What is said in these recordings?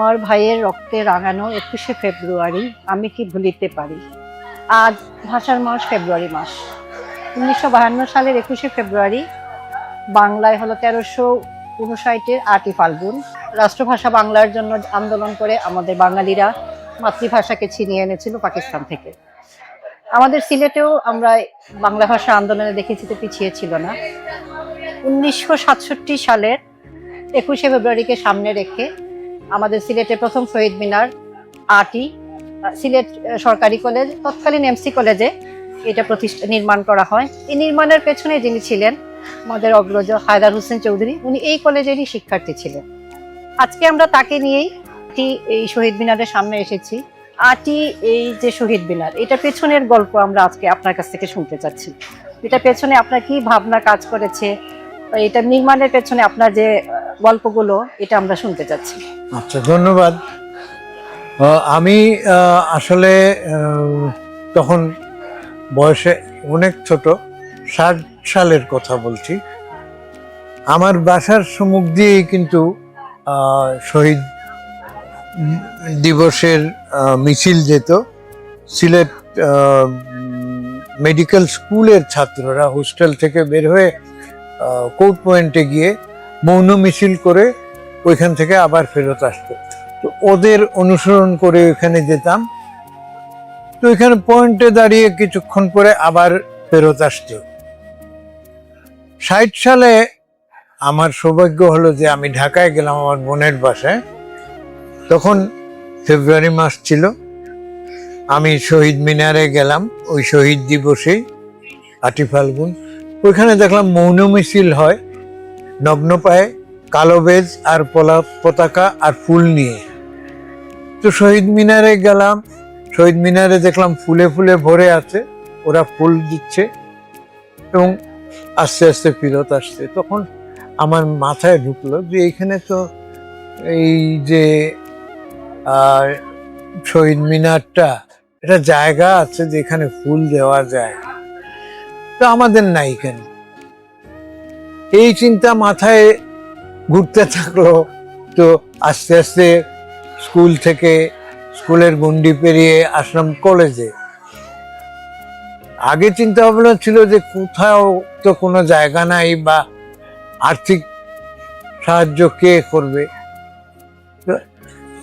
আমার ভাইয়ের রক্তে রাঙানো একুশে ফেব্রুয়ারি, আমি কি ভুলিতে পারি? আজ ভাষার মাস ফেব্রুয়ারি মাস। উনিশশো বাহান্ন সালের একুশে ফেব্রুয়ারি, বাংলায় হলো তেরোশো উনষাটের আটই ফাল্গুন। রাষ্ট্রভাষা বাংলার জন্য আন্দোলন করে আমাদের বাঙালিরা মাতৃভাষাকে ছিনিয়ে এনেছিল পাকিস্তান থেকে। আমাদের সিলেটেও আমরা বাংলা ভাষা আন্দোলনে দেখেছি তো পিছিয়ে ছিল না। উনিশশো সাতষট্টি সালের একুশে ফেব্রুয়ারিকে সামনে রেখে আমাদের সিলেটের প্রথম শহীদ মিনার আহ, সিলেট সরকারি কলেজ তৎকালীন এমসি কলেজে এটা প্রতিষ্ঠা নির্মাণ করা হয়। এই নির্মাণের পেছনে যিনি ছিলেন আমাদের অগ্রজ হায়দার হোসেন চৌধুরী উনি এই কলেজেরই শিক্ষার্থী ছিলেন। আজকে আমরা তাকে নিয়েই এই শহীদ মিনারের সামনে এসেছি। আটি এই যে শহীদ মিনার এটা পেছনের গল্প আমরা আজকে আপনার কাছ থেকে শুনতে চাচ্ছি। এটা পেছনে আপনার কি ভাবনা কাজ করেছে? এটা নির্মাণের পেছনে আপনার যে গল্পগুলো এটা আমরা শুনতে চাচ্ছি। আচ্ছা ধন্যবাদ। আমি আসলে তখন বয়সে অনেক ছোট, ষাট সালের কথা বলছি। আমার বাসার সম্মুখ দিয়েই কিন্তু শহীদ দিবসের মিছিল যেত। সিলেট মেডিকেল স্কুলের ছাত্ররা হোস্টেল থেকে বের হয়ে কোর্ট পয়েন্টে গিয়ে মৌন মিছিল করে ওইখান থেকে আবার ফেরত আসতো। তো ওদের অনুসরণ করে ওইখানে যেতাম। তো ওইখানে পয়েন্টে দাঁড়িয়ে কিছুক্ষণ পরে আবার ফেরত আসতো। ষাট সালে আমার সৌভাগ্য হলো যে আমি ঢাকায় গেলাম আমার বোনের বাসায়। তখন ফেব্রুয়ারি মাস ছিল। আমি শহীদ মিনারে গেলাম, ওই শহীদ দিবসেই আটি ফাল্গুন ওইখানে দেখলাম মৌন মিছিল হয়, নগ্ন পায়ে কালো বেজ আর পলা পতাকা আর ফুল নিয়ে। তো শহীদ মিনারে গেলাম। শহীদ মিনারে দেখলাম ফুলে ফুলে ভরে আছে। ওরা ফুল দিচ্ছে এবং আস্তে আস্তে ফিরত আসছে। তখন আমার মাথায় ঢুকলো যে এইখানে তো এই যে শহীদ মিনারটা এটা জায়গা আছে যেখানে ফুল দেওয়া যায়। তো আমাদের নাই কেন? এই চিন্তা মাথায় ঘুরতে থাকল। তো আস্তে আস্তে স্কুল থেকে স্কুলের গন্ডি পেরিয়ে আসলাম কলেজে। আগে চিন্তা ভাবনা ছিল যে কোথাও তো কোনো জায়গা নাই বা আর্থিক সাহায্য কে করবে।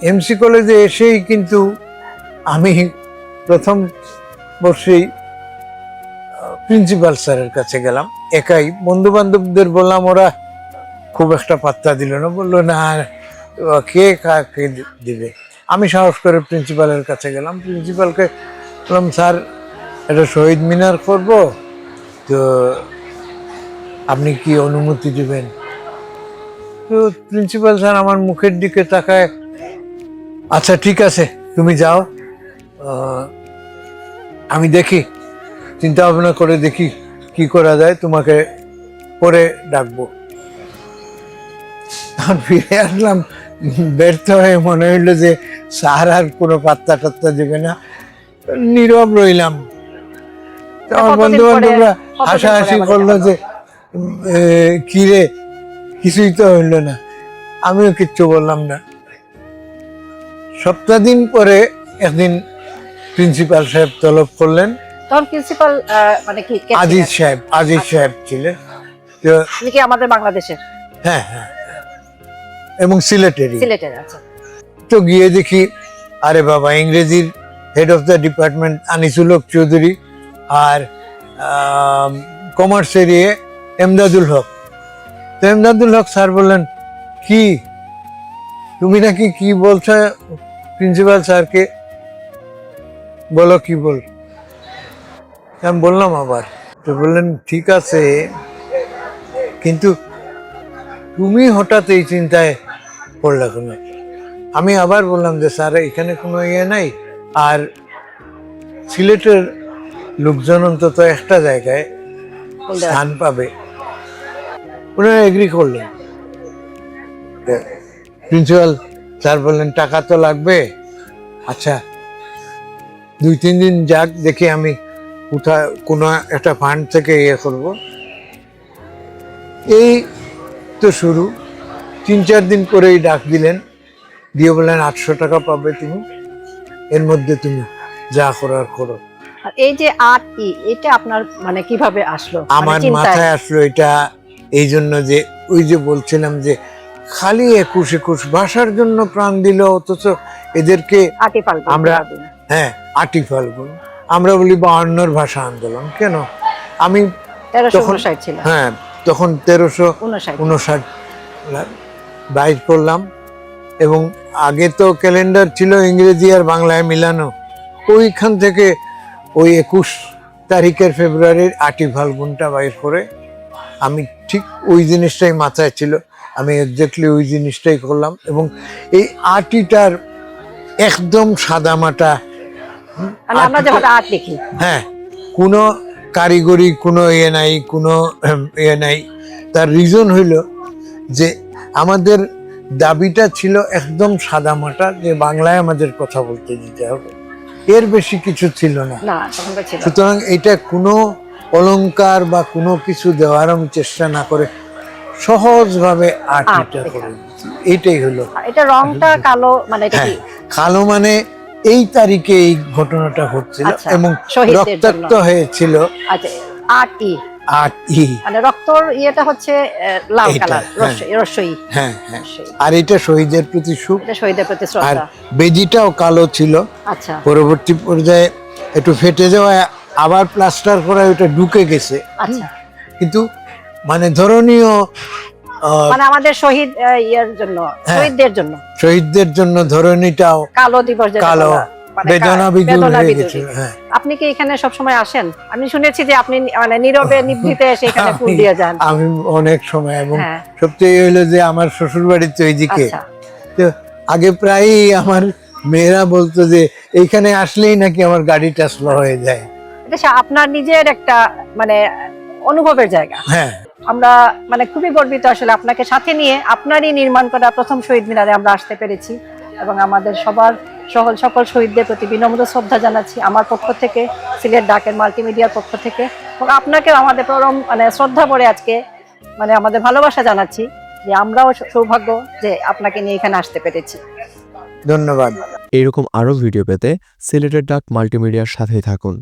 এমসি কলেজে এসেই কিন্তু আমি প্রথম বর্ষেই প্রিন্সিপাল স্যারের কাছে গেলাম। একাই বন্ধু বান্ধবদের বললাম, ওরা খুব একটা পাত্তা দিল না, বলল, না, কে কাকে দিবে? আমি সাহস করে প্রিন্সিপালের কাছে গেলাম। প্রিন্সিপালকে বললাম, স্যার, এটা শহীদ মিনার করব, তো আপনি কি অনুমতি দিবেন? তো প্রিন্সিপাল স্যার আমার মুখের দিকে তাকায় আচ্ছা ঠিক আছে, তুমি যাও আমি দেখি, চিন্তা ভাবনা করে দেখি কি করা যায়, তোমাকে পরে ডাকবো। তখন ফিরে আসলাম ব্যর্থ হয়ে মনে হইল যে স্যার আর কোনো পাত্তা টাত্তা দেবে না। নীরব রইলাম। আমার বন্ধু বান্ধবরা হাসাহাসি করল যে এ, কি রে? কিছুই তো হইল না। আমিও কিচ্ছু বললাম না। সপ্তাহ দিন পরে একদিন প্রিন্সিপাল সাহেব তলব করলেন। তখন প্রিন্সিপাল মানে কি আজিজ সাহেব আজিজ সাহেব ছিলেন। তো কি আমাদের বাংলাদেশের? হ্যাঁ হ্যাঁ। এবং সিলেটেরই। সিলেটের আচ্ছা। তো গিয়ে দেখি আরে বাবা ইংরেজির head of the department Anisul Haque Chowdhury আর কমার্সের ইয়ে এমদাদুল হক। তো এমদাদুল হক স্যার বললেন কি? তুমি নাকি কি বলছো প্রিন্সিপাল স্যারকে বলো কি বল আমি বললাম আবার। তো বললেন ঠিক আছে। কিন্তু তুমি হঠাৎ এই চিন্তায় পড়লে কেন আমি আবার বললাম যে স্যার এখানে কোনো ইয়ে নাই। আর সিলেটের লোকজন অন্তত একটা জায়গায় স্থান পাবে। ওনারা এগ্রি করলেন। প্রিন্সিপাল স্যার বললেন টাকা তো লাগবে। আচ্ছা দুই তিন দিন যাক দেখি আমি কোথায় কোনো একটা ফান্ড থেকে ইয়ে করব। এই তো শুরু। তিন চার দিন পরেই ডাক দিলেন। দিয়ে বললেন আটশো টাকা পাবে তুমি। এর মধ্যে তুমি যা করার করো। এই যে ই এটা আপনার মানে কীভাবে আসলো? মানে আমার মাথায় আসলো এটা এই জন্য যে ওই যে বলছিলাম যে খালি একুশ একুশ ভাষার জন্য প্রাণ দিল অথচ এদেরকে আমরা- হ্যাঁ আটি ফাল্গুন। আমরা বলি বাহান্নর ভাষা আন্দোলন কেন? আমি তখন- হ্যাঁ তখন তেরোশো উনষাট। বাইর করলাম। এবং আগে তো ক্যালেন্ডার ছিল ইংরেজি আর বাংলায় মিলানো। ওইখান থেকে ওই একুশ তারিখের ফেব্রুয়ারির আটই ফাল্গুনটা বাইর করে আমি ঠিক ওই জিনিসটাই মাথায় ছিল। আমি এক্স্যাক্টলি ওই জিনিসটাই করলাম। এবং এই আটিটার একদম মানে যখন আট লিখি হ্যাঁ কোনো কারিগরি কোনো ইয়ে নাই কোনো ইয়ে নাই। তার রিজন হইল যে আমাদের দাবিটা ছিল একদম সাদামাটা যে বাংলায় আমাদের কথা বলতে দিতে হবে। এর বেশি কিছু ছিল না। সুতরাং এটা কোনো অলংকার বা কোনো কিছু দেওয়ার আমি চেষ্টা না করে সহজভাবে আর্টিটা। করে। এইটাই হলো। এটা রংটা কালো মানে হ্যাঁ কালো মানে এই তারিখে এই ঘটনাটা হচ্ছিল আচ্ছা, এবং রক্তাক্ত হয়েছিল। আচ্ছা ই মানে রক্তর ইয়েটা হচ্ছে লাল কালার হ্যাঁ। রসই। হ্যাঁ হ্যাঁ। আর এটা শহীদের প্রতি সুখ এটা শহীদের প্রতি আর শ্রদ্ধা কালো ছিল। আচ্ছা। পরবর্তী পর্যায়ে একটু ফেটে যাওয়ায় আবার প্লাস্টার করা ওটা ঢুকে গেছে। আচ্ছা। কিন্তু মানে ধরনীয় মানে আমাদের শহীদ ইয়ের জন্য। শহীদদের জন্য। শহীদদের জন্য ধরনীটাও কালো দিবস কালো। বেদনা কা- হয়ে আপনি কি এখানে সব সময় আসেন? আমি শুনেছি যে আপনি মানে নীরবে নিভৃতে এসে এখানে ফুল আমি- দিয়ে যান। আমি অনেক সময় এবং হ্যাঁ। সবচেয়ে হলো যে আমার শ্বশুর ওইদিকে আচ্ছা। তো আগে প্রায়ই আমার মেয়েরা বলতো যে এইখানে আসলেই নাকি আমার গাড়িটা স্লো হয়ে যায়। এটা আপনার নিজের একটা মানে অনুভবের জায়গা। হ্যাঁ। আমরা মানে খুবই গর্বিত আসলে আপনাকে সাথে নিয়ে আপনারই নির্মাণ করা প্রথম শহীদ মিনারে আমরা আসতে পেরেছি এবং আমাদের সবার সকল সকল শহীদদের প্রতি বিনম্র শ্রদ্ধা জানাচ্ছি আমার পক্ষ থেকে সিলেট ডাকের মাল্টিমিডিয়ার পক্ষ থেকে। এবং আপনাকে আমাদের পরম মানে শ্রদ্ধা করে আজকে মানে আমাদের ভালোবাসা জানাচ্ছি যে আমরাও সৌভাগ্য যে আপনাকে নিয়ে এখানে আসতে পেরেছি। ধন্যবাদ। এরকম আরও ভিডিও পেতে সিলেটের ডাক মাল্টিমিডিয়ার সাথেই থাকুন।